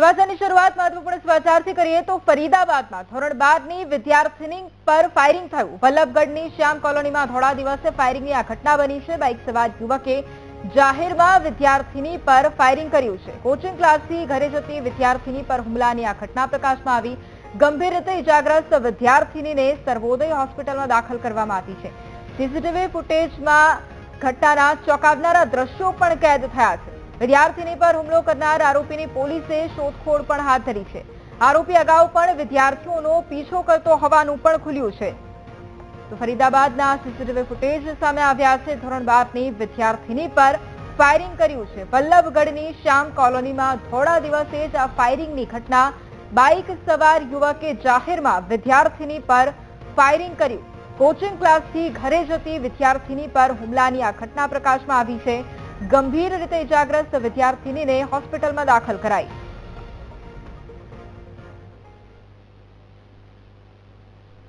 સમાચારની શરૂઆત મહત્વપૂર્ણ સમાચારથી કરીએ તો ફરીદાબાદમાં ધોરણ બારની વિદ્યાર્થીની પર ફાયરિંગ થયું. વલ્લભગઢની શ્યામ કોલોનીમાં થોડા દિવસે ફાયરિંગની આ ઘટના બની છે. બાઇક સવાર યુવકે જાહેરમાં વિદ્યાર્થીની પર ફાયરિંગ કર્યું છે. કોચિંગ ક્લાસથી ઘરે જતી વિદ્યાર્થીની પર હુમલાની આ ઘટના પ્રકાશમાં આવી. ગંભીર રીતે ઇજાગ્રસ્ત વિદ્યાર્થીનીને સર્વોદય હોસ્પિટલમાં દાખલ કરવામાં આવી છે. સીસીટીવી ફૂટેજમાં ઘટનાના ચોંકાવનારા દ્રશ્યો પણ કેદ થયા છે. વિદ્યાર્થીની પર હુમલો કરનાર આરોપીની પોલીસે શોધખોળ પણ હાથ ધરી છે. આરોપી અગાઉ પણ વિદ્યાર્થીઓનો પીછો કરતો હોવાનું પણ ખુલ્યું છે. તો ફરીદાબાદના સીસીટીવી ફૂટેજ સામે આવ્યા છે. ધોરણ બારની વિદ્યાર્થીની પર ફાયરિંગ કર્યું છે. વલ્લભગઢની શ્યામ કોલોનીમાં થોડા દિવસે જ આ ફાયરિંગની ઘટના બાઇક સવાર યુવકે જાહેરમાં વિદ્યાર્થીની પર ફાયરિંગ કર્યું. કોચિંગ ક્લાસથી ઘરે જતી વિદ્યાર્થીની પર હુમલાની આ ઘટના પ્રકાશમાં આવી છે. ગંભીર રીતે ઇજાગ્રસ્ત વિદ્યાર્થીનીને હોસ્પિટલમાં દાખલ કરાઈ.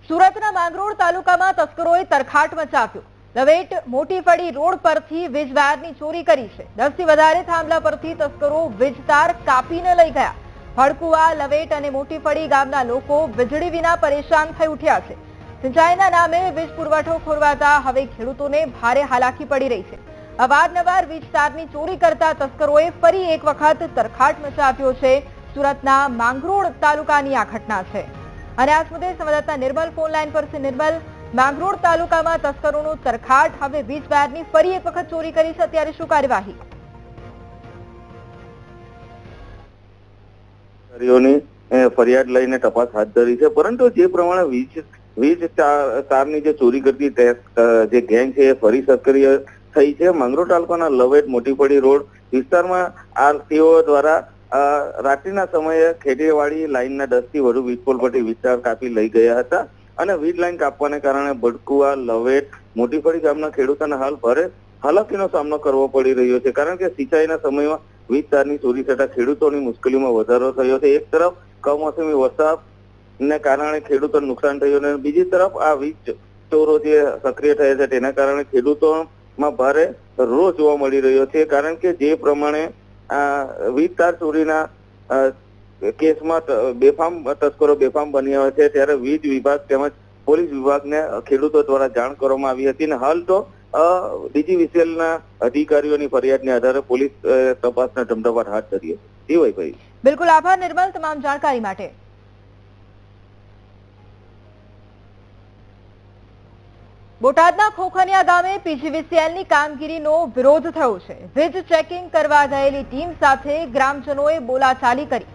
સુરતના માંગરોળ તાલુકામાં તસ્કરોએ તરખાટ મચાવ્યો. લવેટ મોટી ફળી રોડ પરથી વીજ વાયરની ચોરી કરી છે. દસથી વધારે થાંભલા પરથી તસ્કરો વીજ તાર કાપીને લઈ ગયા. હડકુવા લવેટ અને મોટી ફળી ગામના લોકો વીજળી વિના પરેશાન થઈ ઉઠ્યા છે. સિંચાઈના નામે વીજ પુરવઠો ખોરવાતા હવે ખેડૂતોને ભારે હાલાકી પડી રહી છે. અવારનવાર વીજ તારની ચોરી કરતા તસ્કરોએ ફરી એક વખત તરખાટ મચાવ્યો છે. સુરતના માંગરોળ તાલુકાની આ ઘટના છે. અને આ મુદ્દે સંવાદદાતા નિર્મલ ફોન પર છે. નિર્મલ, માંગરોળ તાલુકામાં તસ્કરોનું તરખાટ, હવે વીજ વાયરની ફરી એક વખત ચોરી કરી છે. અત્યારે શું કાર્યવાહી? ફરિયાદ લઈને તપાસ હાથ ધરી છે. પરંતુ જે પ્રમાણે વીજ વીજ તાર- તારની જે ચોરી કરતી જે ગેંગ છે, એ ફરી સક્રિય થઈ છે. મંગરોળ તાલુકાના લવેટ મોટીપડી રોડ વિસ્તારમાં આરસીઓ દ્વારા રાત્રિના સમયે ખેતીવાડી લાઇનના દસથી વધુ વીજ પોલ વિસ્તાર કાપી લઈ ગયા હતા અને વીજ લાઇન કાપવાને કારણે ભડકુવા લવેટ મોટીપડી ગામના ખેડૂતોને હાલ ભારે હાલાકીનો સામનો કરવો પડી રહ્યો છે. કારણ કે સિંચાઈના સમયમાં વીજ તારની ચોરી થતા ખેડૂતોની મુશ્કેલીમાં વધારો થયો છે. એક તરફ કમોસમી વરસાદ ને કારણે ખેડૂતોને નુકસાન થયું અને બીજી તરફ આ વીજ ચોરો જે સક્રિય થયા છે, તેના કારણે ખેડૂતોમાં ભારે રોષ જોવા મળી રહ્યો છે, કારણ કે જે પ્રમાણે આ વીજ ચોરીના કેસમાં બેફામ, તસ્કરો બેફામ બન્યા છે, ત્યારે વીજ વિભાગ તેમજ પોલીસ વિભાગને ખેડૂતો દ્વારા જાણ કરવામાં આવી હતી અને હાલ તો ડીજીવીસીએલના અધિકારીઓની ફરિયાદને આધારે પોલીસ તપાસના ધમધમાટ હાથ ધરી હતી. જી ભાઈ બિલકુલ આભાર નિર્મલ, તમામ જાણકારી માટે. બોટાદના ખોખનિયા ગામે પીજીવીસીએલની કામગીરીનો વિરોધ થયો છે. વીજ ચેકિંગ કરવા ગયેલી ટીમ સાથે ગ્રામજનોએ બોલાચાલી કરી.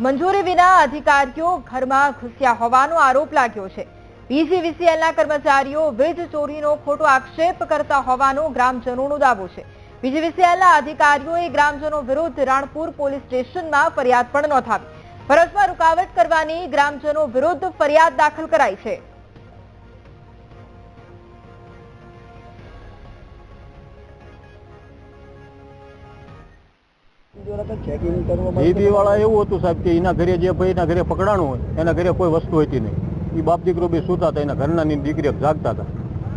મંજૂરી વિના અધિકારીઓ ઘરમાં ઘૂસ્યા હોવાનો આરોપ લાગ્યો છે. પીજીવીસીએલના કર્મચારીઓ વીજ ચોરીનો ખોટો આક્ષેપ કરતા હોવાનો ગ્રામજનોનો દાવો છે. પીજીવીસીએલના અધિકારીઓએ ગ્રામજનો વિરુદ્ધ રાણપુર પોલીસ સ્ટેશનમાં ફરિયાદ પણ નોંધાવી. ફરજમાં રૂકાવટ કરવાની ગ્રામજનો વિરુદ્ધ ફરિયાદ દાખલ કરાઈ છે. ઈદી વાળા એવું હતું સાહેબ કે એના ઘરે જે ભાઈ એના ઘરે પકડાણું હોય એના ઘરે કોઈ વસ્તુ હતી નહીં. એ બાપ દીકરો બી સૂતા હતા એના ઘરના દીકરી જાગતા હતા.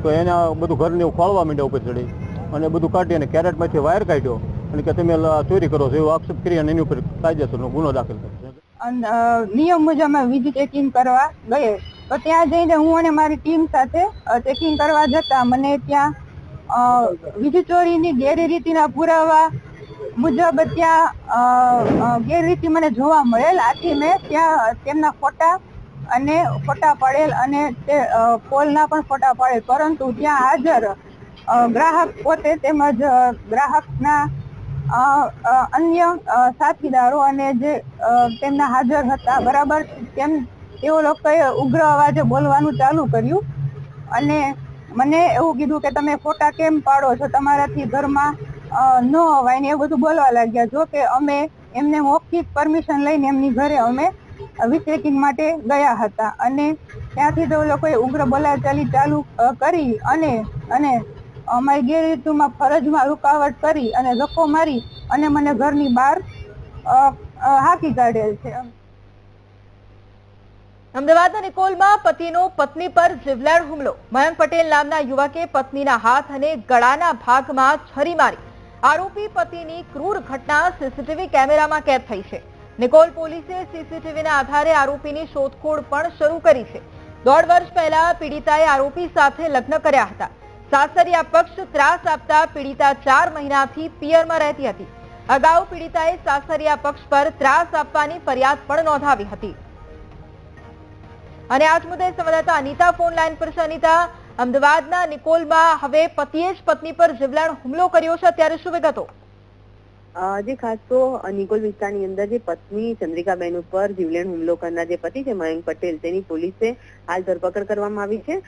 તો એના બધું ઘરને એવું ખોળવા માંડ્યા ઉપર ચડી અને બધું કાઢી અને કેરેટમાંથી વાયર કાઢ્યો અને કે તમે ચોરી કરો છો એવો આક્ષેપ કરી અને એની ઉપર કાયદેસરનો ગુનો દાખલ કર્યો. નિયમ મુજબ અમે વીજ ચેકિંગ કરવા ગયે. તો ત્યાં જઈને હું અને મારી ટીમ સાથે ચેકિંગ કરવા જતા મને ત્યાં વીજ ચોરીની ગેરરીતિના પુરાવા મુજબ ત્યાં ગેરરીતિ મને જોવા મળેલ, આથી મેં ત્યાં તેમના ફોટા અને ફોટા પાડેલ અને તે કોલના પણ ફોટા પાડેલ. પરંતુ ત્યાં હાજર ગ્રાહક પોતે તેમજ ગ્રાહકના અન્ય સાથીદારો અને જે તેમના હાજર હતા, બરાબર, તેમ તેઓ લોકોએ ઉગ્ર અવાજે બોલવાનું ચાલુ કર્યું. અને મને એવું કીધું કે, તમે ફોટા કેમ પાડો છો? તમારાથી ઘરમાં ન અવાય ને એવું બધું બોલવા લાગ્યા. જો કે અમે એમને મૌખિક પરમિશન લઈને એમની ઘરે અમે વિચેકિંગ માટે ગયા હતા. અને ત્યાંથી તો લોકોએ ઉગ્ર બોલાચાલી ચાલુ કરી અને અને અમારી ગેરરીતુમાં ફરજમાં રૂકાવટ કરી અને ધક્કો મારી અને મને ઘરની બહાર હાકી કાઢેલ છે. અમદાવાદના નિકોલમાં પતિનો પત્ની પર જીવલેણ હુમલો. મયંક પટેલ નામના યુવકે પત્નીના હાથ અને ગળાના ભાગમાં છરી મારી. આરોપી પતિની ક્રૂર ઘટના સીસીટીવી કેમેરામાં કેદ થઈ છે. નિકોલ પોલીસે સીસીટીવીના આધારે આરોપીની શોધખોળ પણ શરૂ કરી છે. દોઢ વર્ષ પહેલા પીડિતાએ આરોપી સાથે લગ્ન કર્યા હતા. સાસરિયા પક્ષ ત્રાસ આપતા પીડિતા ચાર મહિનાથી પિયરમાં રહેતી હતી. અગાઉ પીડિતાએ સાસરિયા પક્ષ પર ત્રાસ આપવાની ફરિયાદ પણ નોંધાવી હતી. અને આજ મુદ્દે સંવાદદાતા અનિતા ફોન લાઈન પર છે. અનિતા અમદાવાદના નિકોલમાં હવે પતિએ જ પત્ની પર જીવલેણ હુમલો કર્યો છે. અત્યારે શું વિગતો? જે ખાસ તો નિકોલ વિસ્તારની અંદર જે પત્ની ચંદ્રિકાબેન ઉપર જીવલેણ હુમલો કરનાર જે પતિ છે, મયંક પટેલ, તેની પોલીસે હાલ ધરપકડ કરવામાં આવી છે.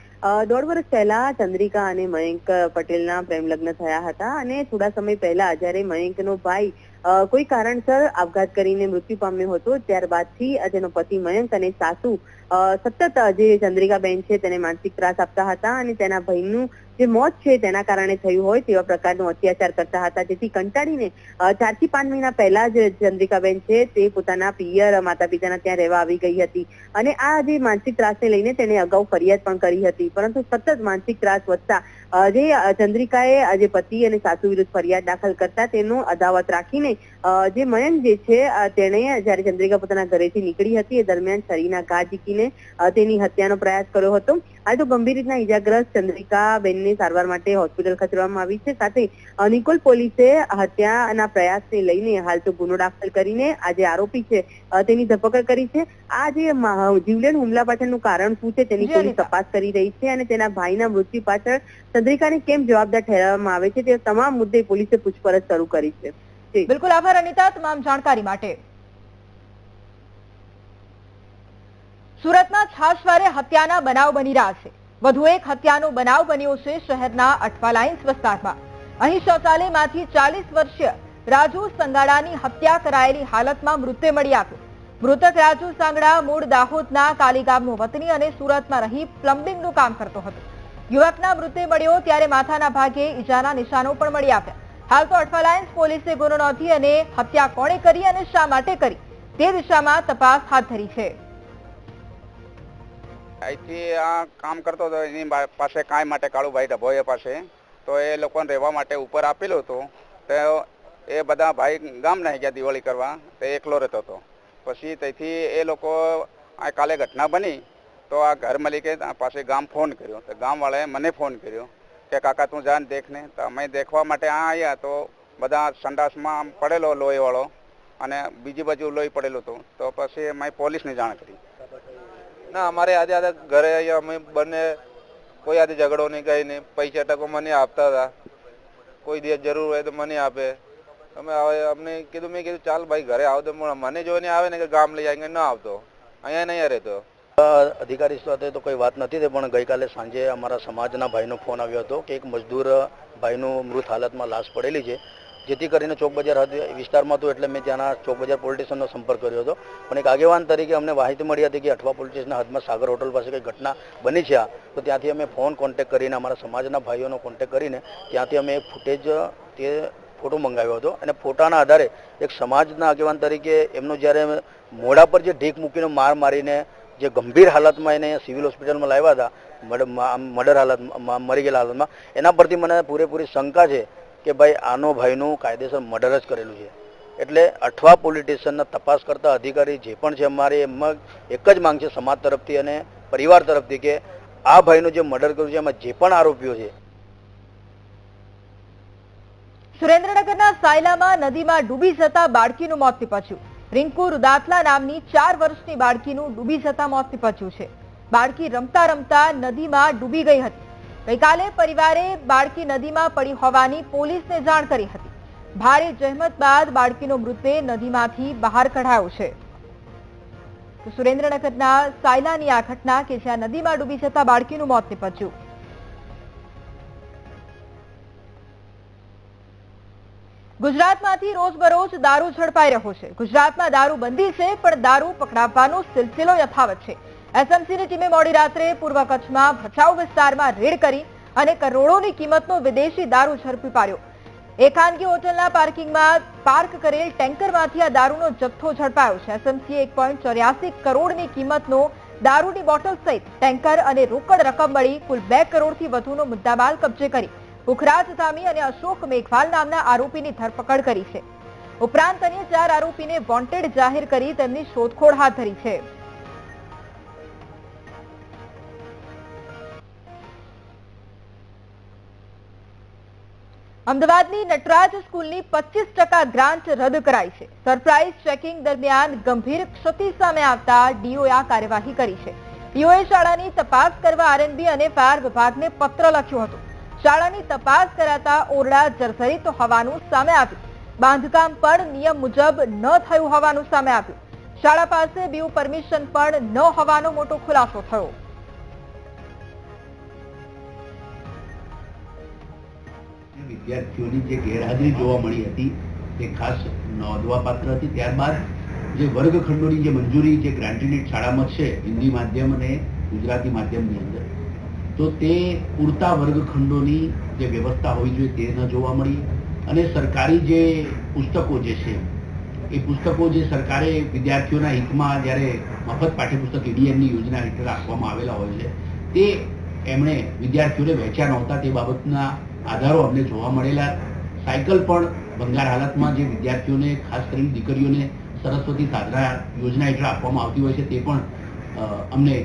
દોઢ વર્ષ પહેલા ચંદ્રિકા અને મયંક પટેલના પ્રેમ લગ્ન થયા હતા અને થોડા સમય પહેલા જ્યારે મયંકનો ભાઈ કોઈ કારણસર આપઘાત કરીને મૃત્યુ પામ્યો હતો, ત્યારબાદથી તેનો પતિ મયંક અને સાસુ સતત જે ચંદ્રિકાબેન છે તેને માનસિક ત્રાસ આપતા હતા અને તેના ભાઈનું જે મોત છે તેના કારણે થયું હોય તેવા પ્રકારનો અત્યાચાર કરતા હતા. જેથી કંટાળીને ચારથી પાંચ મહિના પહેલા જ ચંદ્રિકાબેન છે તે પોતાના પિયર માતા પિતાના ત્યાં રહેવા આવી ગઈ હતી. અને આ જે માનસિક ત્રાસને લઈને તેણે અગાઉ ફરિયાદ પણ કરી હતી. પરંતુ સતત માનસિક ત્રાસ વધતા જે ચંદ્રિકાએ આજે પતિ અને સાસુ વિરુદ્ધ ફરિયાદ દાખલ કરતા તેનો અદાવત રાખીને જે મયંક જે છે તેણે જ્યારે ચંદ્રિકા પોતાના ઘરેથી નીકળી હતી, એ દરમિયાન શરીરના ઘા ઝીકીને તેની હત્યાનો પ્રયાસ કર્યો હતો. હાલ તો ગંભીર રીતના ઈજાગ્રસ્ત ચંદ્રિકા બેનને સારવાર માટે હોસ્પિટલ ખસેડવામાં આવી છે. સાથે નિકોલ પોલીસે હત્યાના પ્રયાસને લઈને હાલ તો ગુનો દાખલ કરીને આ જે આરોપી છે તેની ધરપકડ કરી છે. આ જે જીવલેણ હુમલા પાછળનું કારણ શું છે, તેની પોલીસ તપાસ કરી રહી છે અને તેના ભાઈના મૃત્યુ પાછળ ચંદ્રિકાને કેમ જવાબદાર ઠેરવવામાં આવે છે, તે તમામ મુદ્દે પોલીસે પૂછપરછ શરૂ કરી છે. બિલકુલ આભાર, અનિતા, તમામ જાણકારી માટે. સુરતમાં છાશવારે હત્યાના બનાવ બની રહ્યા છે. વધુ એક હત્યાનો બનાવ બન્યો છે શહેરના અઠવાલાઇન્સ વિસ્તારમાં. અહીં શૌચાલયમાંથી ચાલીસ વર્ષીય રાજુ સંગાડાની હત્યા કરાયેલી હાલતમાં મૃત્યુ મળી આવ્યો. મૃતક રાજુ સાંગડા મૂળ દાહોદના કાલીગામનો વતની અને સુરતમાં રહી પ્લમ્બિંગનું કામ કરતો હતો. યુવકના મૃત્યુ મળ્યો ત્યારે માથાના ભાગે ઈજાના નિશાનો પણ મળી આવ્યા. હાલ તો અઠવાલાયન્સ પોલીસે ગુનો નોંધી અને હત્યા કોણે કરી અને શા માટે કરી? તે દિશામાં તપાસ હાથ ધરી છે. અહીંથી આ કામ કરતો હતો, એની પાસે કાંઈ માટે કાળુભાઈ ડભોઈએ પાસે. તો એ લોકોને રહેવા માટે ઉપર આપેલું હતું. તો એ બધા ભાઈ ગામ નહીં ગયા દિવાળી કરવા. તે એકલો રહેતો હતો. પછી તેથી એ લોકો આ કાલે ઘટના બની. તો આ ઘર માલિકે પાસે ગામ ફોન કર્યો. તો ગામવાળાએ મને ફોન કર્યો. કે કાકા, તું જાન દેખ ને તો અમે દેખવા માટે આ આવ્યા તો બધા સંડાસમાં આમ પડેલો લોહીવાળો અને બીજી બાજુ લોહી પડેલું હતું. તો પછી અમે પોલીસને જાણ કરી. ના, અમારે આજે આજે ઘરે અહીંયા અમે બંને કોઈ આજે ઝઘડો નહીં, કઈ નહીં. પૈસા ટકો મને આપતા હતા. કોઈ દિવસ જરૂર હોય તો મને આપે. અમે હવે અમને કીધું, મેં કીધું, ચાલ ભાઈ, ઘરે આવતો મને જોઈને આવે ને કે ગામ લઈ આવીને ન આવતો. અહીંયા નહીં રહેતો. અધિકારી સાથે તો કોઈ વાત નથી પણ ગઈકાલે સાંજે અમારા સમાજના ભાઈનો ફોન આવ્યો હતો કે એક મજદૂર ભાઈનું મૃત હાલતમાં લાશ પડેલી છે, જેથી કરીને ચોક બજાર વિસ્તારમાં હતું એટલે મેં ત્યાંના ચોક બજાર પોલીસ સ્ટેશનનો સંપર્ક કર્યો હતો. પણ એક આગેવાન તરીકે અમને માહિતી મળી હતી કે અઠવા પોલીસ સ્ટેશનના હાથમાં સાગર હોટલ પાસે કંઈ ઘટના બની છે તો ત્યાંથી અમે ફોન કોન્ટેક કરીને, અમારા સમાજના ભાઈઓનો કોન્ટેક કરીને ત્યાંથી અમે ફૂટેજ, તે ફોટો મંગાવ્યો હતો. અને ફોટાના આધારે એક સમાજના આગેવાન તરીકે એમનો જ્યારે મોઢા પર જે ઢીક મૂકીને માર મારીને જે ગંભીર હાલતમાં એને સિવિલ હોસ્પિટલમાં લાવ્યા હતા મર્ડર હાલતમાં મરી ગયેલા હાલતમાં, એના પરથી મને પૂરેપૂરી શંકા છે કે ભાઈ આનો ભાઈનું કાયદેસર મર્ડર જ કરેલું છે. એટલે અઠવા પોલીસ તપાસ કરતા અધિકારી જે પણ છે અમારી એમાં એક જ માંગ છે સમાજ તરફથી અને પરિવાર તરફથી કે આ ભાઈનું જે મર્ડર કર્યું છે, એમાં જે પણ આરોપીઓ છે. સુરેન્દ્રનગરના સાયલામાં નદીમાં ડૂબી જતા બાળકીનું મોત નીપજ્યું. રિંકુ રૂદાતલા નામની ચાર વર્ષની બાળકીનું ડૂબી જતા મોત નીપજ્યું છે. બાળકી રમતા રમતા નદીમાં ડૂબી ગઈ હતી. ગઈકાલે પરિવારે બાળકી નદીમાં પડી હોવાની પોલીસને જાણ કરી હતી. ભારે જહેમત બાદ બાળકીનો મૃતદેહ નદીમાંથી બહાર કઢાયો છે. સુરેન્દ્રનગરના સાયલાની આ ઘટના કે જ્યાં નદીમાં ડૂબી જતા બાળકીનું મોત નીપજ્યું. ગુજરાતમાંથી રોજબરોજ દારૂ ઝડપાઈ રહ્યો છે. ગુજરાતમાં દારૂ બંધી છે, પણ દારૂ પકડાવવાનો સિલસિલો યથાવત છે. એસએમસીની ટીમે મોડી રાત્રે પૂર્વ કચ્છમાં ભચાઉ વિસ્તારમાં રેડ કરી અને કરોડોની કિંમતનો વિદેશી દારૂ ઝડપી પાડ્યો. ખાનગી હોટલના પાર્કિંગમાં પાર્ક કરેલ ટેન્કરમાંથી આ દારૂનો જથ્થો ઝડપાયો છે. એસએમસીએ એક પોઈન્ટ ચોર્યાસી કરોડની કિંમતનો દારૂની બોટલ સહિત ટેન્કર અને રોકડ રકમ મળી કુલ બે કરોડથી વધુનો મુદ્દામાલ કબજે કરી. પુખરાજ ધામી અને અશોક મેઘવાલ નામના આરોપીની ધરપકડ કરી છે. ઉપરાંત અન્ય ચાર આરોપીને વોન્ટેડ જાહેર કરી તેમની શોધખોળ હાથ ધરી છે. અમદાવાદની નટરાજ સ્કૂલની પચીસ ટકા ગ્રાન્ટ રદ કરાઈ છે. સરપ્રાઇઝ ચેકિંગ દરમિયાન ગંભીર ક્ષતિ સામે આવતા ડીઓએ આ કાર્યવાહી કરી છે. ડીઓએ શાળાની તપાસ કરવા આરએનબી અને ફાયર વિભાગને પત્ર લખ્યો હતો. શાળાની તપાસ કરાતા ઓરડા જર્જરિત હોવાનું સામે આવ્યું. બાંધકામ પણ નિયમ મુજબ ન થયું હોવાનું સામે આવ્યું. શાળા પાસે બીયુ પરમિશન પણ ન હોવાનો મોટો ખુલાસો થયો. વિદ્યાર્થીઓની જે ગેરહાજરી જોવા મળી હતી, તે ખાસ નોંધવાપાત્ર હતી. ત્યારબાદ જે વર્ગખંડોની જે મંજૂરી, જે ગ્રાન્ટીનેટ શાળામાં છે, હિન્દી માધ્યમ અને ગુજરાતી માધ્યમની અંદર તો તે પૂરતા વર્ગખંડોની જે વ્યવસ્થા હોવી જોઈએ તે ન જોવા મળી. અને સરકારી જે પુસ્તકો જે છે, એ પુસ્તકો જે સરકારે વિદ્યાર્થીઓના હિતમાં જ્યારે મફત પાઠ્યપુસ્તક ઈડીએમની યોજના હેઠળ આપવામાં આવેલા હોય છે, તે એમણે વિદ્યાર્થીઓને વહેંચ્યા નહોતા. તે બાબતના આધારો અમને જોવા મળેલા. સાયકલ પણ ભંગાર હાલતમાં જે વિદ્યાર્થીઓને, ખાસ કરીને દીકરીઓને સરસ્વતી સાધના યોજના હેઠળ આપવામાં આવતી હોય છે, તે પણ અમને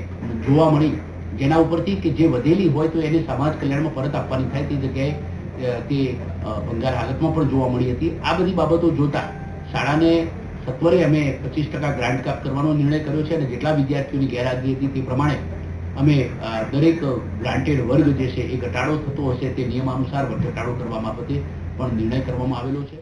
જોવા મળી. જેના ઉપરથી કે જે વધેલી હોય તો એને સમાજ કલ્યાણમાં પરત આપવાની થાય તે જગ્યાએ તે ભંગાર હાલતમાં પણ જોવા મળી હતી. આ બધી બાબતો જોતા શાળાને સત્વરે અમે પચીસ ટકા ગ્રાન્ટ કાપ કરવાનો નિર્ણય કર્યો છે અને જેટલા વિદ્યાર્થીઓની ગેરહાજરી હતી તે પ્રમાણે અમે દરેક ગ્રાન્ટેડ વર્ગ જે છે એ ઘટાડો થતો હશે તે નિયમાનુસાર ઘટાડો કરવા બાબતે પણ નિર્ણય કરવામાં આવેલો છે.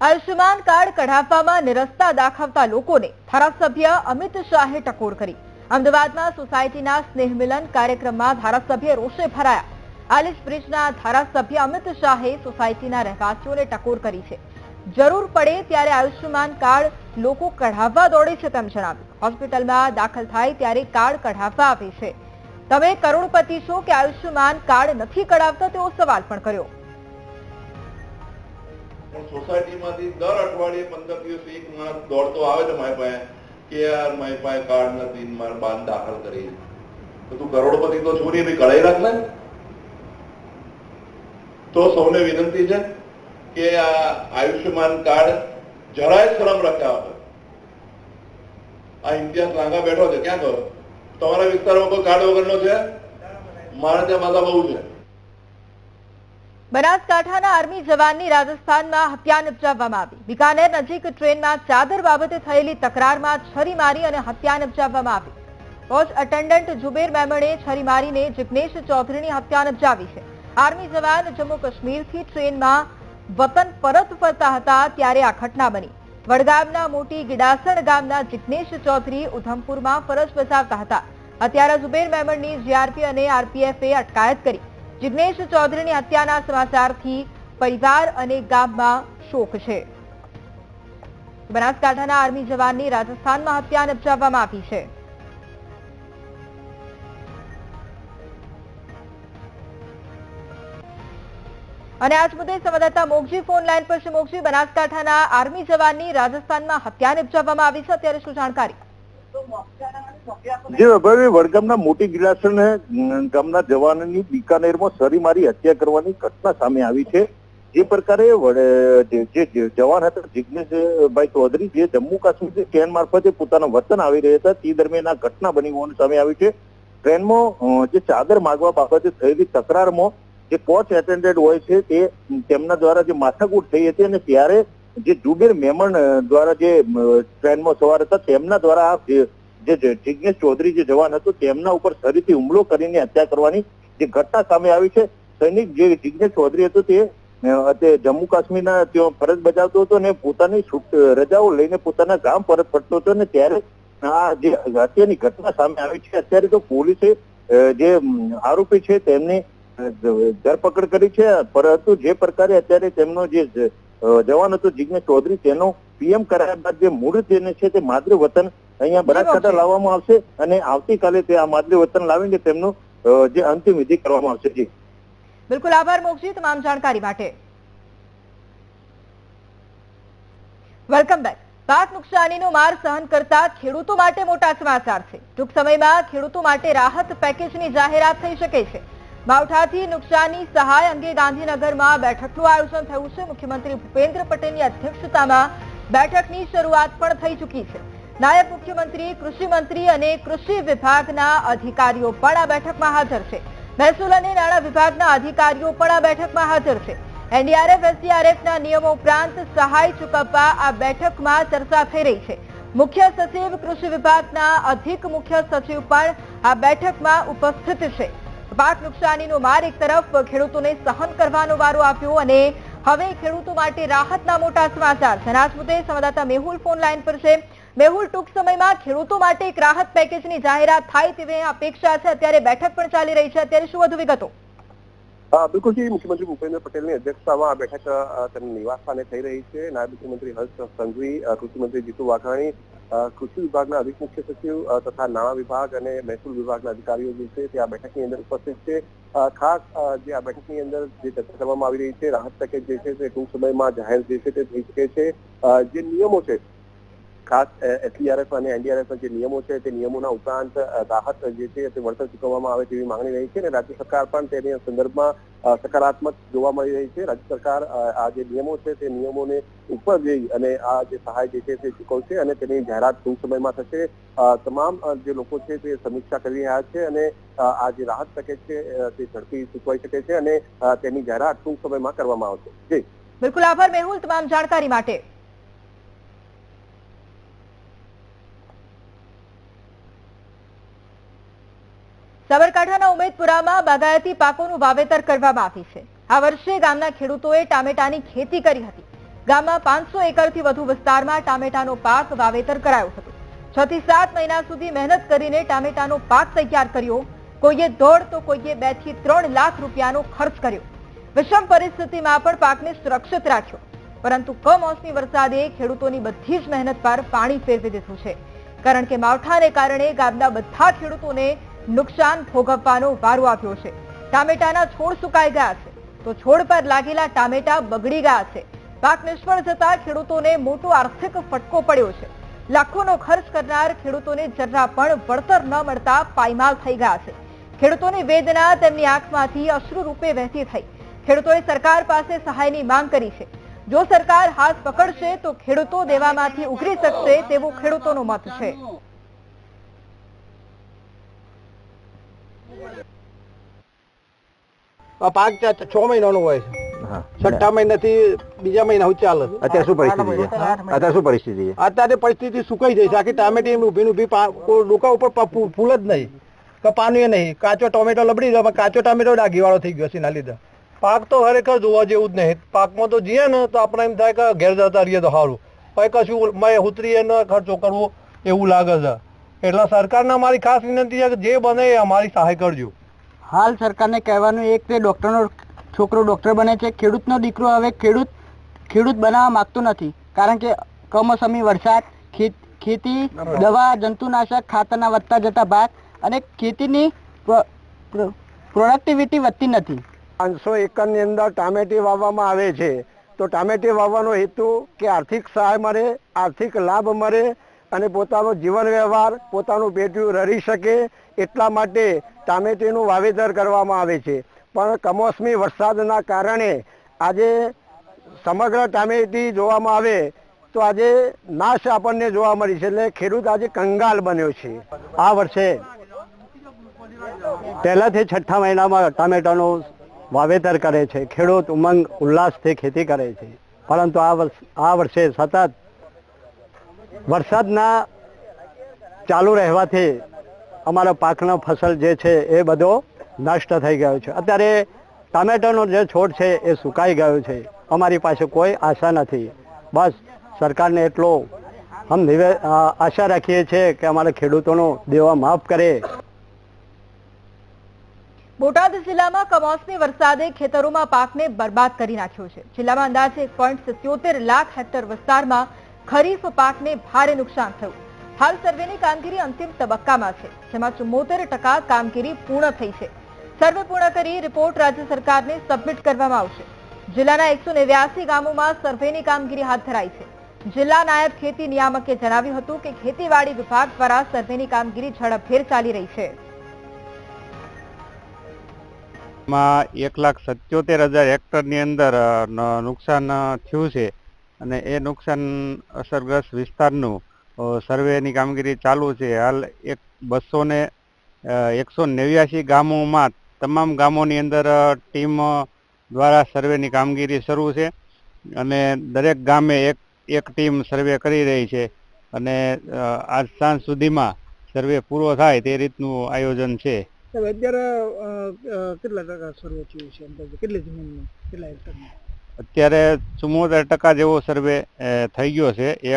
આયુષ્યમાન કાર્ડ કઢાવવામાં નિરસ્તા દાખવતા લોકોને ધારાસભ્ય અમિત શાહે ટકોર કરી. અમદાવાદમાં સોસાયટીના સ્નેહમિલન કાર્યક્રમમાં ધારાસભ્ય રોષે ભરાયા. આલિશ બ્રિજના ધારાસભ્ય અમિત શાહે સોસાયટીના રહેવાસીઓને ટકોર કરી છે. જરૂર પડે ત્યારે આયુષ્યમાન કાર્ડ લોકો કઢાવવા દોડે છે તેમ જણાવ્યું. હોસ્પિટલમાં દાખલ થાય ત્યારે કાર્ડ કઢાવવા આવે છે. તમે કરોડપતિ છો કે આયુષ્યમાન કાર્ડ નથી કઢાવતા તેવો સવાલ પણ કર્યો. સોસાયટીમાંથી દર અઠવાડિયે પંદર દિવસ એક માણસ દોડતો આવે છે મારી પાસે. કે યાર મારી પાસે કાર્ડ નથી ને બાન દાખલ કરી તો તું કરોડપતિ તો છોરી ભાઈ કઢાઈ રાખ ને. તો સૌને વિનંતી છે કે આ આયુષ્યમાન કાર્ડ જરાય શરમ રાખ્યા વગર આ ઇમ્તિયાઝ લાંગા બેઠો છે, ક્યાં ગયો? તમારા વિસ્તારમાં કોઈ કાર્ડ વગરનો છે? મારે ત્યાં માતા બહુ છે. બનાસકાંઠાના આર્મી જવાનની રાજસ્થાનમાં હત્યા નિપજાવવામાં આવી. બિકાનેર નજીક ટ્રેનમાં ચાદર બાબતે થયેલી તકરારમાં છરીમારી અને હત્યા નિપજાવવામાં આવી. કોચ અટેન્ડન્ટ જુબેર મેમણે છરીમારીને જિગ્નેશ ચૌધરીની હત્યા નિપજાવી છે. આર્મી જવાન જમ્મુ કાશ્મીરથી ટ્રેનમાં વતન પરત ફરતા હતા ત્યારે આ ઘટના બની. વડગામના મોટી ગીડાસણ ગામના જિગ્નેશ ચૌધરી ઉધમપુરમાં ફરજ બજાવતા હતા. અત્યારે જુબેર મેમણની જીઆરપી અને આરપીએફે અટકાયત કરી. જિગ્નેશ ચૌધરીની હત્યાના સમાચારથી પરિવાર અને ગામમાં શોક છે. બનાસકાંઠાના આર્મી જવાનની રાજસ્થાનમાં હત્યા નિપજાવવામાં આવી છે. અને આજ મુદ્દે સંવાદદાતા મોગજી ફોન લાઈન પર છે. મોગજી, બનાસકાંઠાના આર્મી જવાનની રાજસ્થાનમાં હત્યા નિપજાવવામાં આવી છે. અત્યારે શું જાણકારી? જે ભાઈ વડગામના મોટી ગિલાસણ ગામના જવાનની બિકાનેરમાં સરી હત્યા કરવાની ઘટના સામે આવી છે. જે પ્રકારે જે જવાન હતા જિજ્ઞેશભાઈ ચૌધરી, જે જમ્મુ કાશ્મીરથી ટ્રેન મારફતે પોતાના વતન આવી રહ્યા હતા, તે દરમિયાન આ ઘટના બની હોવાનું સામે આવી છે. ટ્રેનમાં જે ચાદર માગવા બાબતે થયેલી તકરારમાં જે કોચ એટેન્ડન્ટ હોય છે, તે, તેમના દ્વારા જે માથાકૂટ થઈ હતી અને ત્યારે જે જુબેર મેમણ દ્વારા જે ટ્રેનમાં સવાર હતા, તેમના દ્વારા જે જિજ્ઞેશ ચૌધરી જે જવાન હતો, તેમના ઉપર ફરીથી હુમલો કરીને હત્યા કરવાની જે ઘટના સામે આવી છે, સૈનિક જે જિજ્ઞેશ ચૌધરી હતો તે તે જમ્મુ કાશ્મીરના તેઓ ફરજ બજાવતો હતો અને પોતાની રજાઓ લઈને પોતાના ગામ પરત ફરતો હતો અને ત્યારે આ જે હત્યાની ઘટના સામે આવી છે, અત્યારે તો પોલીસે જે આરોપી છે તેમની ધરપકડ કરી છે, પરંતુ જે પ્રકારે અત્યારે તેમનો જે જવાન હતો જિજ્ઞેશ ચૌધરી તેનો પીએમ કરાયા બાદ જે મૂળ જેને છે તે માદરે વતન અહીંયા બનાસકાંઠા લાવવામાં આવશે અને આવતીકાલે તે આ માદરે વતન લાવીને તેમનું જે અંતિમ વિધિ કરવામાં આવશે. જી. બિલકુલ આભાર મોક્ષજી તમામ જાણકારી માટે. Welcome back. પાક નુકસાનીનો માર સહન કરતા ખેડૂતો માટે મોટા સમાચાર છે. ટૂંક સમયમાં ખેડૂતો માટે રાહત પેકેજની જાહેરાત થઈ શકે છે. માવઠાથી નુકસાનની સહાય અંગે ગાંધીનગરમાં બેઠકનું આયોજન થયું છે. મુખ્યમંત્રી ભૂપેન્દ્ર પટેલની અધ્યક્ષતામાં બેઠકની શરૂઆત પણ થઈ ચૂકી છે. નાયબ મુખ્યમંત્રી, કૃષિ અને કૃષિ વિભાગના અધિકારીઓ પણ આ બેઠકમાં હાજર છે. મહેસૂલ અને નાણાં વિભાગના અધિકારીઓ પણ આ બેઠકમાં હાજર છે. એનડીઆરએફ, એસડીઆરએફના નિયમો ઉપરાંત સહાય ચૂકવવા આ બેઠકમાં ચર્ચા થઈ રહી છે. મુખ્ય સચિવ, કૃષિ વિભાગના અધિક મુખ્ય સચિવ પણ આ બેઠકમાં ઉપસ્થિત છે. પાક નુકસાનીનો માર એક તરફ ખેડૂતોને સહન કરવાનો વારો આપ્યો અને હવે ખેડૂતો માટે રાહતના મોટા સમાચાર. આ મુદ્દે સંવાદદાતા મેહુલ ફોન લાઈન પર છે. મેહુલ, ટૂંક સમયમાં ખેડૂતો માટે એક રાહત પેકેજની જાહેરાત થાય તેવી અપેક્ષા છે. અત્યારે બેઠક પણ ચાલી રહી છે. અત્યારે શું વધુ વિગતો? અ, બિલકુલજી મુખ્યમંત્રી ભૂપેન્દ્ર પટેલની અધ્યક્ષતામાં આ બેઠક તેમના નિવાસ સ્થાને થઈ રહી છે. નાયબ મુખ્યમંત્રી હર્ષ સંઘવી કૃષિમંત્રી જીતુ વાઘાણી કૃષિ વિભાગના અધિક મુખ્ય સચિવ તથા નાણાં વિભાગ અને મહેસૂલ વિભાગના અધિકારીઓ જે છે તે આ બેઠકની અંદર ઉપસ્થિત છે. ખાસ જે આ બેઠકની અંદર જે ચર્ચા કરવામાં આવી રહી છે રાહત પેકેજ જે છે તે ટૂંક સમયમાં જાહેર જે છે તે થઈ શકે છે. જે નિયમો છે ખાસ એસડીઆરએફ અને એનડીઆરએફ જે નિયમો છે, તે નિયમોના ઉપરાંત રાહત જે છે તે વળતર ચૂકવવામાં આવે તેવી માંગણી રહી છે અને રાજ્ય સરકાર પણ તેની સંદર્ભમાં સકારાત્મક જોવા મળી રહી છે. રાજ્ય સરકાર આ જે નિયમો છે તે નિયમોને ઉપર જઈ અને આ જે સહાય જે છે તે ચૂકવશે અને તેની જાહેરાત ટૂંક સમયમાં થશે. તમામ જે લોકો છે તે સમીક્ષા કરી રહ્યા છે અને આ જે રાહત પેકેજ છે તે ઝડપી ચૂકવાઈ શકે છે અને તેની જાહેરાત ટૂંક સમયમાં કરવામાં આવશે. જી. બિલકુલ આભાર મેહુલ તમામ જાણકારી માટે. સાબરકાંઠાના ઉમેદપુરામાં બાગાયતી પાકોનું વાવેતર કરવામાં આવ્યું છે. આ વર્ષે ગામના ખેડૂતોએ ટામેટાની ખેતી કરી હતી. ગામમાં પાંચસો એકરથી વધુ વિસ્તારમાં ટામેટાનો પાક વાવેતર કરાયો હતો. છ થી સાત મહિના સુધી મહેનત કરીને ટામેટાનો પાક તૈયાર કર્યો. કોઈએ દોઢ તો કોઈએ બેથી ત્રણ લાખ રૂપિયાનો ખર્ચ કર્યો. વિષમ પરિસ્થિતિમાં પણ પાકને સુરક્ષિત રાખ્યો. પરંતુ કમોસમી વરસાદે ખેડૂતોની બધી જ મહેનત પર પાણી ફેરવી દીધું છે. કારણ કે માવઠાને કારણે ગામના બધા ખેડૂતોને નુકસાન ભોગવવાનો વારો આવ્યો છે. ટામેટાના છોડ સુકાઈ ગયા છે. તો છોડ પર લાગેલા ટામેટા બગડી ગયા છે. પાક નિષ્ફળ જતા ખેડૂતોને મોટો આર્થિક ફટકો પડ્યો છે. લાખોનો ખર્ચ કરનાર ખેડૂતોને જરા પણ વળતર ન મળતા પાયમાલ થઈ ગયા છે. ખેડૂતોની વેદના તેમની આંખમાંથી અશ્રુ રૂપે વહેતી થઈ. ખેડૂતોએ સરકાર પાસે સહાયની માંગ કરી છે. જો સરકાર હાથ પકડશે તો ખેડૂતો દેવામાંથી ઉઘરી શકશે તેવું ખેડૂતોનું મત છે. આ પાક છ મહિનાનો હોય છે. હા. છઠ્ઠા મહિનાથી બીજા મહિના ચાલે અત્યારે શું પરિસ્થિતિ છે? અત્યારે શું પરિસ્થિતિ છે? અત્યારે પરિસ્થિતિ સુકાઈ જાય છે. આખી ટામેટી એમ ઊભી ઊભી ડોકા ઉપર ફૂલ જ નહીં. કે પાનું નહીં. કાચો ટોમેટો લબડી ગયો પણ કાચો ટામેટો ડાઘી વાળો થઈ ગયો છે એના લીધે. પાક તો ખરેખર જોવા જેવું જ નહીં. પાકમાં તો જઈએ ને તો આપણે એમ થાય કે ઘેર જતા રહીએ તો સારું. પછી કશું મેં ઉતરીએ ન ખર્ચો કરવો એવું લાગે છે. એટલે સરકારને અમારી ખાસ વિનંતી છે કે જે બને એ અમારી સહાય કરજો. હાલ સરકારને કહેવાનું એક તે ડોક્ટરનો છોકરો ડોક્ટર બને છે ખેડૂતનો દીકરો હવે ખેડૂત ખેડૂત બનાવવા માંગતો નથી. કારણ કે કમોસમી વરસાદ ખેત- ખેતી દવા જંતુનાશક ખાતરના વધતા જતા ભાગ અને ખેતીની પ્રોડક્ટિવિટી વધતી નથી. પાંચસો એકરની અંદર ટામેટી વાવવામાં આવે છે. તો ટામેટી વાવવાનો હેતુ કે આર્થિક સહાય મળે આર્થિક લાભ મળે અને પોતાનો જીવન વ્યવહાર પોતાનું પેટ્યું રરી શકે એટલા માટે ટામેટીનું વાવેતર કરવામાં આવે છે. પણ કમોસમી વરસાદના કારણે આજે સમગ્ર ટામેટી જોવામાં આવે તો આજે નાશ આપણને જોવા મળી છે. એટલે ખેડૂત આજે કંગાલ બન્યો છે. આ વર્ષે પહેલાથી છઠ્ઠા મહિનામાં ટામેટાનું વાવેતર કરે છે. ખેડૂત ઉમંગ, ઉલ્લાસથી ખેતી કરે છે. પરંતુ આ વર્ષ, આ વર્ષે સતત વરસાદના ચાલુ રહેવાથી અમારો પાકનો ફસલ જે છે એ બધો નષ્ટ થઈ ગયો છે. અત્યારે ટામેટાનો જે છોડ છે એ સુકાઈ ગયો છે. અમારી પાસે કોઈ આશા નથી. બસ સરકારને એટલો હમ આશા રાખીએ છીએ કે અમારા ખેડૂતોનો દેવા માફ કરે. બોટાદ જિલ્લામાં કમોસમી વરસાદે ખેતરોમાં પાકને બરબાદ કરી નાખ્યો છે. જિલ્લામાં અંદાજે એક લાખ હેક્ટર વિસ્તારમાં ખરીફ પાકને ભારે નુકસાન થયું. હાલ સર્વેની કામગીરી અંતિમ તબક્કામાં છે, જેમાં ચુમ્મોતેર કામગીરી પૂર્ણ થઈ છે. સર્વે પૂર્ણ કરી રિપોર્ટ રાજ્ય સરકારને સબમિટ કરવામાં આવશે. જિલ્લાના એકસો ગામોમાં સર્વેની કામગીરી હાથ ધરાઈ છે. જિલ્લા નાયબ ખેતી નિયામકે જણાવ્યું હતું કે ખેતીવાડી વિભાગ દ્વારા સર્વેની કામગીરી ઝડપભેર ચાલી રહી છે. માં એક લાખ સત્યોતેર હજાર હેક્ટરની અંદર નુકસાન થયું છે. અને એ નુકસાન અસરગ્રસ્ત વિસ્તારનું સર્વેની કામગીરી ચાલુ છે. હાલ એક બસો ને એકસો નેવ્યાસી ગામોમાં તમામ ગામોની અંદર ટીમ દ્વારા સર્વેની કામગીરી શરૂ છે. અને દરેક ગામે એક એક ટીમ સર્વે કરી રહી છે. અને આજ સાંજ સુધીમાં સર્વે પૂરો થાય તે રીતનું આયોજન છે. અત્યારે કેટલા ટકા સર્વે થયું છે કેટલી જમીનમાં કેટલા હેક્ટરમાં? અત્યારે ચુમ્મોતેર ટકા જેવો સર્વે થઈ ગયો છે. એ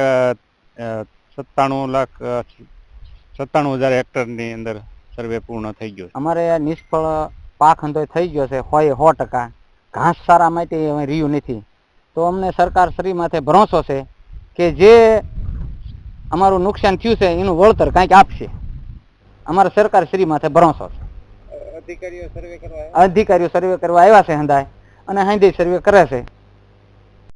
સત્તાણું લાખ સત્તાણું હજાર હેક્ટરની અંદર સર્વે પૂર્ણ થઈ ગયો અમારે નિષ્ફળ પાક અંતો થઈ ગયો છે હોય સો ટકા. ઘાસ સારા માટે રહ્યું નથી. તો અમને સરકાર શ્રી માથે ભરોસો છે કે જે અમારું નુકસાન થયું છે એનું વળતર કાંઈક આપશે. અમારા સરકાર શ્રી માથે ભરોસો છે. અધિકારીઓ સર્વે કરવા આવ્યા છે હંધાય. અને હાંધી સર્વે કરે છે